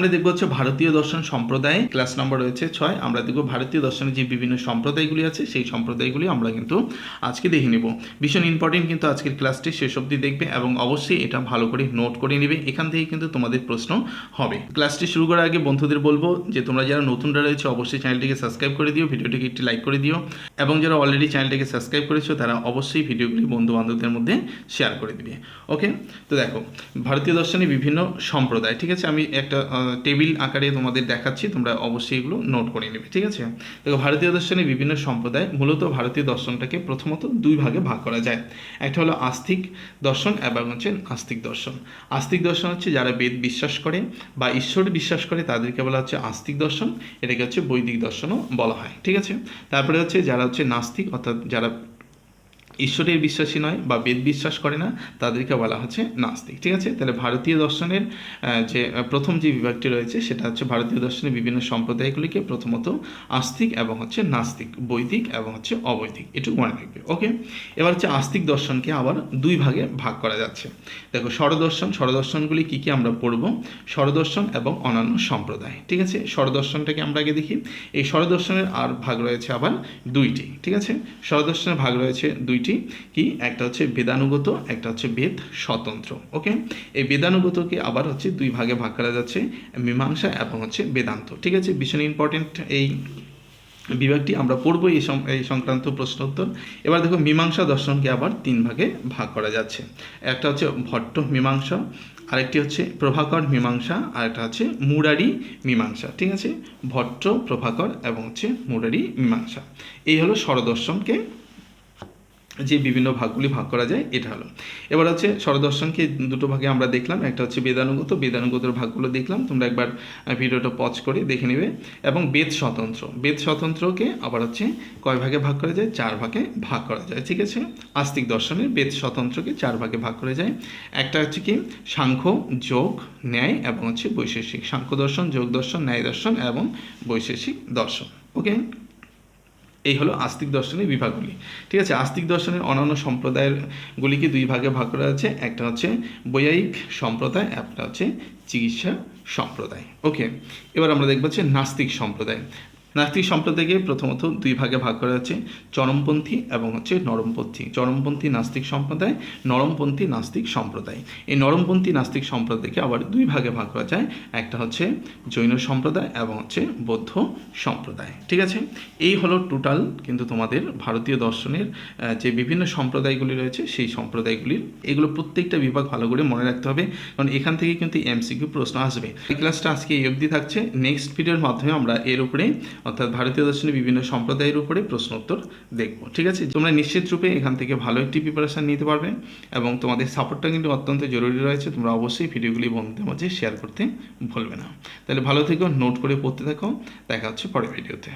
আমরা দেখব হচ্ছে ভারতীয় দর্শন সম্প্রদায় ক্লাস নাম্বার রয়েছে ছয়। আমরা দেখব ভারতীয় দর্শনের যে বিভিন্ন সম্প্রদায়গুলি আছে, সেই সম্প্রদায়গুলি আমরা কিন্তু আজকে দেখে নেব। ভীষণ ইম্পর্টেন্ট কিন্তু আজকের ক্লাসটি শেষ অবধি দেখবে এবং অবশ্যই এটা ভালো করে নোট করে নেবে। এখান থেকে কিন্তু তোমাদের প্রশ্ন হবে। ক্লাসটি শুরু করার আগে বন্ধুদের বলব যে, তোমরা যারা নতুনরা রয়েছে, অবশ্যই চ্যানেলটিকে সাবস্ক্রাইব করে দিও, ভিডিওটিকে একটি লাইক করে দিও এবং যারা অলরেডি চ্যানেলটিকে সাবস্ক্রাইব করেছ, তারা অবশ্যই ভিডিওগুলি বন্ধু বান্ধবদের মধ্যে শেয়ার করে দিবে। ওকে তো দেখো, ভারতীয় দর্শনে বিভিন্ন সম্প্রদায়, ঠিক আছে? আমি একটা টেবিল আকারে তোমাদের দেখাচ্ছি, তোমরা অবশ্যই এগুলো নোট করে নেবে, ঠিক আছে? দেখো, ভারতীয় দর্শনে বিভিন্ন সম্প্রদায় মূলত ভারতীয় দর্শনটাকে প্রথমত দুই ভাগে ভাগ করা যায়। একটা হলো আস্তিক দর্শন এবং হচ্ছে আস্তিক দর্শন। আস্তিক দর্শন হচ্ছে যারা বেদ বিশ্বাস করে বা ঈশ্বর বিশ্বাস করে, তাদেরকে বলা হচ্ছে আস্তিক দর্শন। এটাকে হচ্ছে বৈদিক দর্শনও বলা হয়, ঠিক আছে? তারপরে হচ্ছে যারা হচ্ছে নাস্তিক, অর্থাৎ যারা ঈশ্বরের বিশ্বাসী নয় বা বেদ বিশ্বাস করে না, তাদেরকে বলা হচ্ছে নাস্তিক। ঠিক আছে? তাহলে ভারতীয় দর্শনের যে প্রথম যে বিভাগটি রয়েছে, সেটা হচ্ছে ভারতীয় দর্শনের বিভিন্ন সম্প্রদায়গুলিকে প্রথমত আস্তিক এবং হচ্ছে নাস্তিক, বৈদিক এবং হচ্ছে অবৈদিক, এটুকু মনে রাখবে। ওকে? এবার হচ্ছে আস্তিক দর্শনকে আবার দুই ভাগে ভাগ করা যাচ্ছে। দেখো, স্বরদর্শন, স্বরদর্শনগুলি কী কী আমরা পড়ব? স্বরদর্শন এবং অন্যান্য সম্প্রদায়। ঠিক আছে? স্বরদর্শনটাকে আমরা আগে দেখি। এই স্বরদর্শনের আর ভাগ রয়েছে আবার দুইটি। ঠিক আছে? স্বরদর্শনের ভাগ রয়েছে দুইটি। কি? একটা হচ্ছে বেদানুগত একটা হচ্ছে বেদ স্বতন্ত্র, ওকে? এই বেদানুগতকে আবার হচ্ছে দুই ভাগে ভাগ করা যাচ্ছে, মীমাংসা এবং হচ্ছে বেদান্ত, ঠিক আছে? ভীষণ ইম্পর্টেন্ট এই বিভাগটি আমরা পড়ব এই এই সংক্রান্ত প্রশ্ন উত্তর এবার দেখো, মীমাংসা দর্শনকে আবার তিন ভাগে ভাগ করা যাচ্ছে। একটা হচ্ছে ভট্ট মীমাংসা, আরেকটি হচ্ছে প্রভাকর মীমাংসা, আর একটা হচ্ছে মুরারি মীমাংসা, ঠিক আছে? ভট্ট, প্রভাকর এবং হচ্ছে মুরারি মীমাংসা। এই হলো স্বরদর্শনকে যে বিভিন্ন ভাগগুলি ভাগ করা যায়, এটা হলো। এবার হচ্ছে স্বরদর্শনকে দুটো ভাগে আমরা দেখলাম, একটা হচ্ছে বেদানুগত, বেদানুগতর ভাগগুলো দেখলাম, তোমরা একবার ভিডিওটা পজ করে দেখে নেবে, এবং বেদ স্বতন্ত্র। বেদ স্বতন্ত্রকে আবার হচ্ছে কয় ভাগে ভাগ করা যায়? চার ভাগে ভাগ করা যায়, ঠিক আছে? আস্তিক দর্শনের বেদ স্বতন্ত্রকে চার ভাগে ভাগ করা যায়। একটা হচ্ছে কি? সাংখ্য, যোগ, ন্যায় এবং হচ্ছে বৈশেষিক। সাংখ্য দর্শন, যোগ দর্শন, ন্যায় দর্শন এবং বৈশেষিক দর্শন। ওকে এই হলো আস্তিক দর্শনের বিভাগগুলি। ঠিক আছে? আস্তিক দর্শনের অন্যান্য সম্প্রদায়গুলিকে দুই ভাগে ভাগ করা আছে। একটা হচ্ছে বৈয়ায়িক সম্প্রদায়, একটা হচ্ছে চিকিৎসা সম্প্রদায়। ওকে? এবার আমরা দেখব হচ্ছে নাস্তিক সম্প্রদায়। নাস্তিক সম্প্রদায়কে প্রথমত দুই ভাগে ভাগ করা হচ্ছে, চরমপন্থী এবং হচ্ছে নরমপন্থী। চরমপন্থী নাস্তিক সম্প্রদায়, নরমপন্থী নাস্তিক সম্প্রদায়। এই নরমপন্থী নাস্তিক সম্প্রদায়কে আবার দুই ভাগে ভাগ করা যায়, একটা হচ্ছে জৈন সম্প্রদায় এবং হচ্ছে বৌদ্ধ সম্প্রদায়। ঠিক আছে? এই হলো টোটাল কিন্তু তোমাদের ভারতীয় দর্শনের যে বিভিন্ন সম্প্রদায়গুলি রয়েছে, সেই সম্প্রদায়গুলির। এগুলো প্রত্যেকটা বিভাগ ভালো করে মনে রাখতে হবে, কারণ এখান থেকে কিন্তু এমসিকিউ প্রশ্ন আসবে। ক্লাসটা আজকে এই অবধি থাকছে। নেক্সট ভিডিওর মাধ্যমে আমরা এর উপরে অর্থাৎ ভারতীয় দর্শনের বিভিন্ন সম্প্রদায়ের উপরে প্রশ্ন উত্তর দেখব, ঠিক আছে? তোমরা নিশ্চিত রূপে এখান থেকে ভালো একটি প্রিপারেশান নিতে পারবে এবং তোমাদের সাপোর্টটা কিন্তু অত্যন্ত জরুরি রয়েছে। তোমরা অবশ্যই ভিডিওগুলি বন্ধুদের মাঝে শেয়ার করতে ভুলবে না। তাহলে ভালো থেকো নোট করে পড়তে থাকো। দেখা হচ্ছে পরের ভিডিওতে